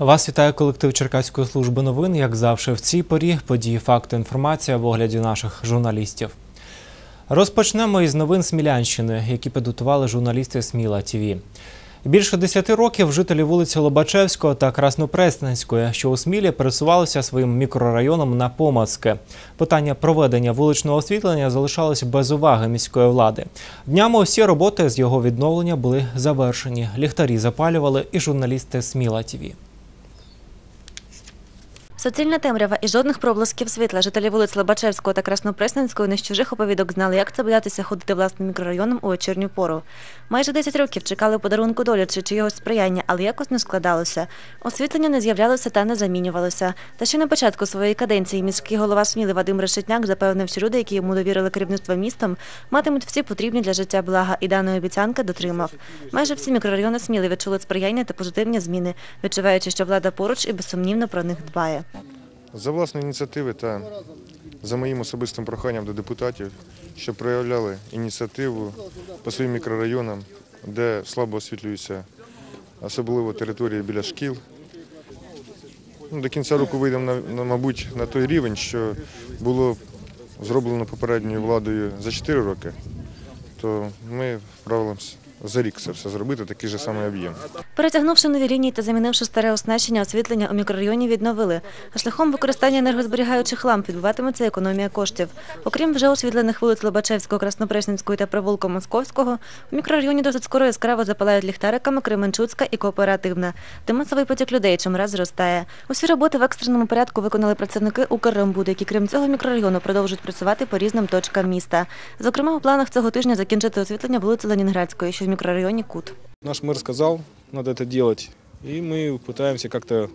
Вас вітає колектив Черкаської служби новин. Як завжди, в цій порі події, факти, інформація в огляді наших журналістів. Розпочнемо із новин Смілянщини, які підготували журналісти Сміла ТІВІ. Більше 10 років жителі вулиці Лобачевського та Краснопресненської, що у Смілі, пересувалися своїм мікрорайоном на Помацьке. Питання проведення вуличного освітлення залишалось без уваги міської влади. Днями усі роботи з його відновлення були завершені. Ліхтарі запалювали і журналісти Сміла ТІВІ. Суцільна темрява і жодних проблисків світла. Жителі вулиць Лобачевського та Краснопресненської не з чужих оповідок знали, як це боятися ходити власним мікрорайоном у вечірню пору. Майже 10 років чекали подарунку долі чи чогось сприяння, але якось не складалося. Освітлення не з'являлося та не замінювалося. Та ще на початку своєї каденції міський голова Сміли Вадим Решетняк запевнив, що люди, які йому довірили керівництво містом, матимуть всі потрібні для життя блага, і даної обіцянки дотримав. Майже всі мікрорайони Сміли відчули сприяння та позитивні зміни, відчуваючи, що влада поруч і безсумнівно про них дбає. За власної ініціативи та за моїм особистим проханням до депутатів, щоб проявляли ініціативу по своїм мікрорайонам, де слабо освітлюються, особливо території біля шкіл. Ну, До кінця року вийдемо, мабуть, на той рівень, що було зроблено попередньою владою за 4 роки, то ми вправимося за рік це все зробити, такий же самий об'єм. Перетягнувши нові лінії та замінивши старе оснащення, освітлення у мікрорайоні відновили. А шляхом використання енергозберігаючих ламп відбуватиметься економія коштів. Окрім вже освітлених вулиць Лобачевського, Краснопресненської та провулку Московського, у мікрорайоні досить скоро яскраво запалають ліхтариками Кременчуцька і Кооперативна. Де масовий потік людей чимраз зростає. Усі роботи в екстреному порядку виконали працівники Укррембуду, які крім цього мікрорайону продовжують працювати по різним точкам міста. Зокрема, у планах цього тижня закінчити освітлення вулиці Ленінградської, що в мікрорайоні Кут. Наш мэр сказал, надо это делать. И мы пытаемся как-то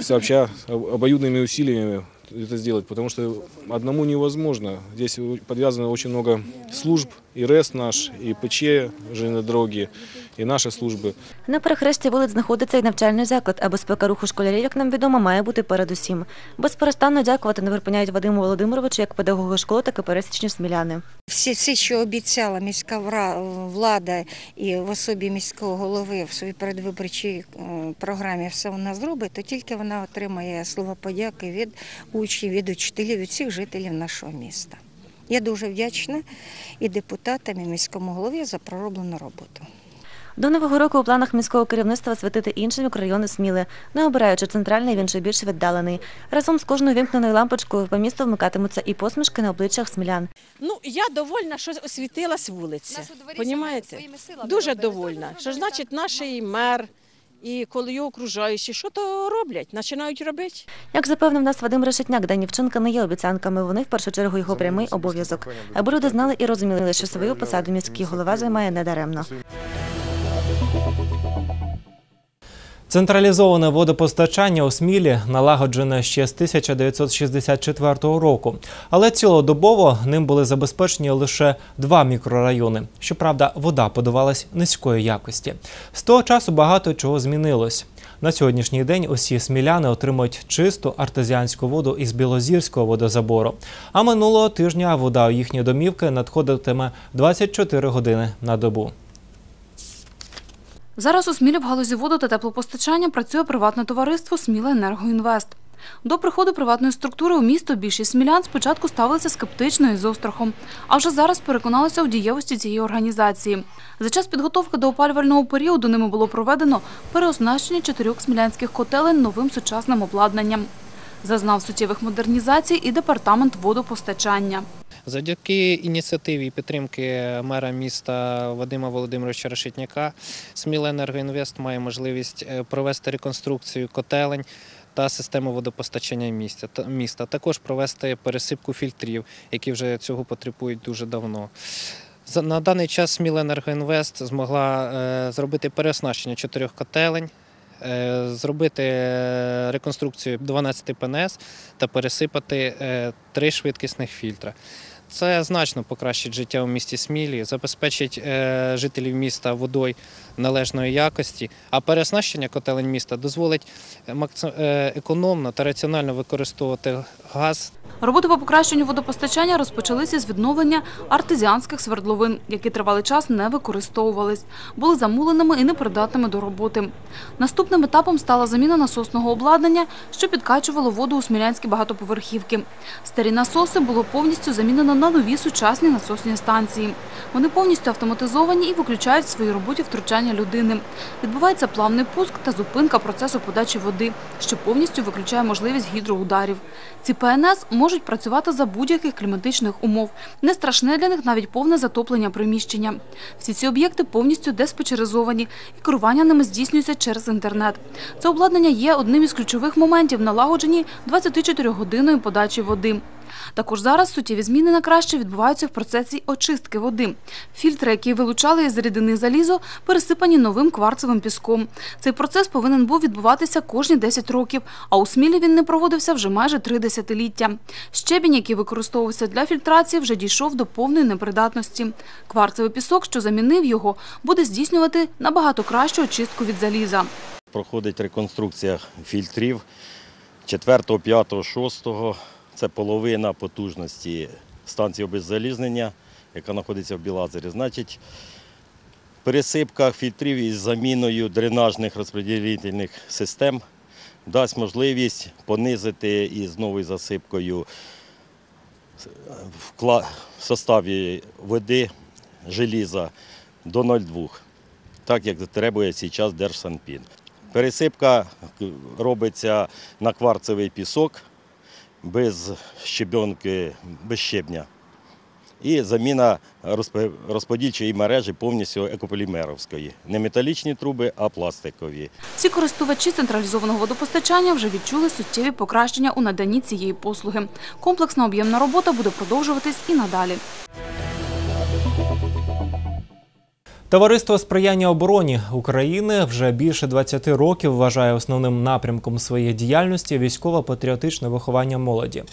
сообща об- обоюдными усилиями это сделать, потому что одному невозможно. Здесь подвязано очень много служб, и РЭС наш, и ПЧ, железнодороги, и наши службы. На перехресті вулиць знаходиться і навчальний заклад, а безпека руху школярів, як нам відомо, має бути передусім. Безперестанно дякувати не припиняють Вадиму Володимировичу як педагогу школи, так і пересічні сміляни. Всі, все, що обіцяла міська вра- влада і в особі міського голови в своїй передвиборчій е, програмі все вона зробить, то тільки вона отримає слова подяки від учнів, від учителів, від всіх жителів нашого міста. Я дуже вдячна і депутатам, і міському голові за пророблену роботу. До нового року у планах міського керівництва святити інші мікрорайони Сміли, не обираючи центральний, він же більш віддалений. Разом з кожною вімкненою лампочкою по місту вмикатимуться і посмішки на обличчях смілян. Ну, я довольна, що освітилась вулиця. Понімаєте? Дуже довольна. Що значить наш і мер, і коли його окружаючі, що то роблять? Починають робити. Як запевнив нас Вадим Решетняк, данівчинка не є обіцянками. Вони в першу чергу його прямий обов'язок. Аби люди знали і розуміли, що свою посаду міський голова займає недаремно. Централізоване водопостачання у Смілі налагоджене ще з 1964 року, але цілодобово ним були забезпечені лише два мікрорайони. Щоправда, вода подавалась низької якості. З того часу багато чого змінилось. На сьогоднішній день усі сміляни отримують чисту артезіанську воду із білозірського водозабору. А минулого тижня вода у їхні домівки надходитиме 24 години на добу. Зараз у Смілі в галузі воду та теплопостачання працює приватне товариство «Сміла Енергоінвест». До приходу приватної структури у місто більшість смілян спочатку ставилися скептично і з острахом, а вже зараз переконалися у дієвості цієї організації. За час підготовки до опалювального періоду ними було проведено переоснащення чотирьох смілянських котелень новим сучасним обладнанням. Зазнав суттєвих модернізацій і департамент водопостачання. Завдяки ініціативі і підтримки мера міста Вадима Володимировича Решетняка «Сміленергоінвест» має можливість е, провести реконструкцію котелень та систему водопостачання міста. Також провести пересипку фільтрів, які вже цього потребують дуже давно. На даний час «Сміленергоінвест» змогла е, зробити переоснащення чотирьох котелень, е, зробити реконструкцію 12 ПНС та пересипати три швидкісних фільтра. Це значно покращить життя у місті Смілі, забезпечить е, жителів міста водою належної якості, а переоснащення котелень міста дозволить е, е, економно та раціонально використовувати газ Роботи по покращенню водопостачання розпочалися з відновлення артезіанських свердловин, які тривалий час не використовувались, були замуленими і непридатними до роботи. Наступним етапом стала заміна насосного обладнання, що підкачувало воду у смілянські багатоповерхівки. Старі насоси було повністю замінено на нові сучасні насосні станції. Вони повністю автоматизовані і виключають в своїй роботі втручання людини. Відбувається плавний пуск та зупинка процесу подачі води, що повністю виключає можливість гідроударів. Ці ПНС можуть працювати за будь-яких кліматичних умов. Не страшне для них навіть повне затоплення приміщення. Всі ці об'єкти повністю деспочеризовані і керування ними здійснюється через інтернет. Це обладнання є одним із ключових моментів налагодженій 24-годинної подачі води. Також зараз суттєві зміни на краще відбуваються в процесі очистки води. Фільтри, які вилучали із рідини залізо, пересипані новим кварцевим піском. Цей процес повинен був відбуватися кожні 10 років, а у Смілі він не проводився вже майже три десятиліття. Щебінь, який використовувався для фільтрації, вже дійшов до повної непридатності. Кварцевий пісок, що замінив його, буде здійснювати набагато кращу очистку від заліза. проходить реконструкція фільтрів 4, 5, 6. Це половина потужності станції обеззалізнення, яка знаходиться в Білазері. Значить, пересипка фільтрів із заміною дренажних розподілительних систем дасть можливість понизити із новою засипкою в составі води желіза до 0,2 так як требує зараз Держсанпін. Пересипка робиться на кварцевий пісок без щебенки, без щебня. І заміна розп- розподільчої мережі повністю екополімеровської. Не металічні труби, а пластикові. Всі користувачі централізованого водопостачання вже відчули суттєві покращення у наданні цієї послуги. Комплексна об'ємна робота буде продовжуватись і надалі. Товариство сприяння обороні України вже більше 20 років вважає основним напрямком своєї діяльності військово-патріотичне виховання молоді.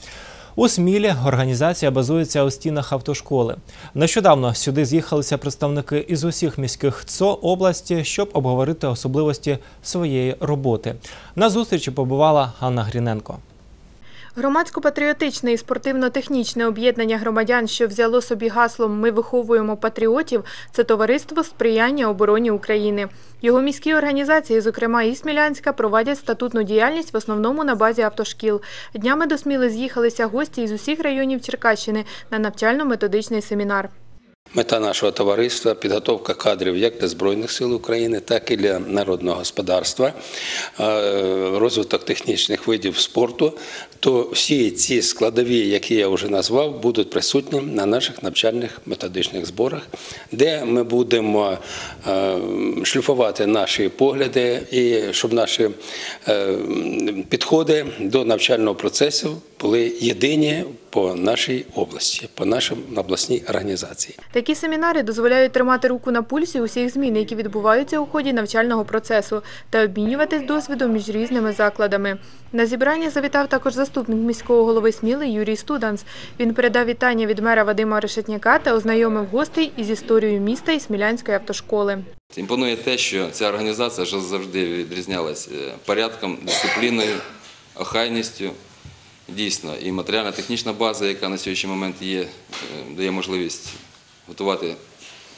У Смілі організація базується у стінах автошколи. Нещодавно сюди з'їхалися представники із усіх міських ЦО області, щоб обговорити особливості своєї роботи. На зустрічі побувала Анна Гріненко. Громадсько-патріотичне і спортивно-технічне об'єднання громадян, що взяло собі гаслом Ми виховуємо патріотів. Це товариство сприяння обороні України. Його міські організації, зокрема і Смілянська, проводять статутну діяльність в основному на базі автошкіл. Днями до Сміли з'їхалися гості із усіх районів Черкащини на навчально-методичний семінар. Мета нашого товариства підготовка кадрів як для Збройних сил України, так і для народного господарства, е, розвиток технічних видів спорту. То всі ці складові, які я вже назвав, будуть присутні на наших навчальних методичних зборах, де ми будемо е, шліфувати наші погляди і щоб наші е, підходи до навчального процесу були єдині по нашій області, по нашій обласній організації. Такі семінари дозволяють тримати руку на пульсі усіх змін, які відбуваються у ході навчального процесу, та обмінюватись досвідом між різними закладами. На зібрання завітав також заступник міського голови Сміли Юрій Студанс. Він передав вітання від мера Вадима Решетняка та ознайомив гостей із історією міста і Смілянської автошколи. Імпонує те, що ця організація вже завжди відрізнялась е, порядком, дисципліною, охайністю. Дійсно, і матеріально-технічна база, яка на сьогоднішній момент є, е, дає можливість готувати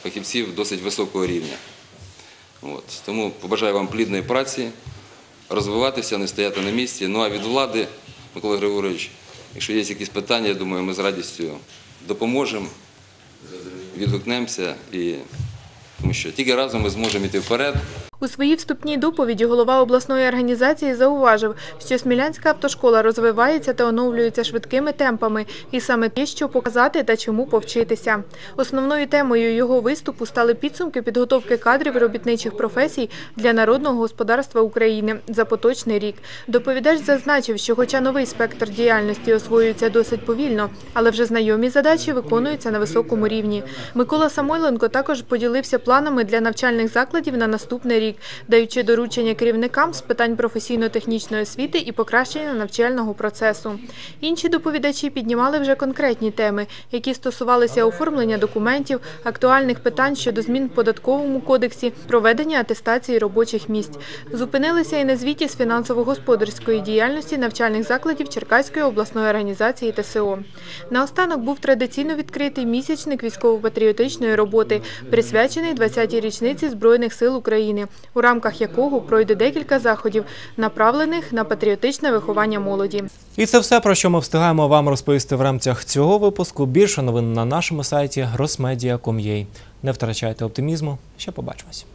фахівців досить високого рівня. От. Тому побажаю вам плідної праці, розвиватися, не стояти на місці. Ну а від влади, Микола Григорович, якщо є якісь питання, я думаю, ми з радістю допоможемо, відгукнемося, і... тому що тільки разом ми зможемо йти вперед. У своїй вступній доповіді голова обласної організації зауважив, що Смілянська автошкола розвивається та оновлюється швидкими темпами, і саме є що показати та чому повчитися. Основною темою його виступу стали підсумки підготовки кадрів робітничих професій для народного господарства України за поточний рік. Доповідач зазначив, що, хоча новий спектр діяльності освоюється досить повільно, але вже знайомі задачі виконуються на високому рівні. Микола Самойленко також поділився планами для навчальних закладів на наступний рік. Рік, даючи доручення керівникам з питань професійно-технічної освіти і покращення навчального процесу. Інші доповідачі піднімали вже конкретні теми, які стосувалися оформлення документів, актуальних питань щодо змін в податковому кодексі, проведення атестації робочих місць. Зупинилися і на звіті з фінансово-господарської діяльності навчальних закладів Черкаської обласної організації ТСО. Наостанок був традиційно відкритий місячник військово-патріотичної роботи, присвячений 20-й річниці Збройних сил України, у рамках якого пройде декілька заходів, направлених на патріотичне виховання молоді. І це все, про що ми встигаємо вам розповісти в рамках цього випуску. Більше новин на нашому сайті rosmedia.com.ua. Не втрачайте оптимізму. Ще побачимось.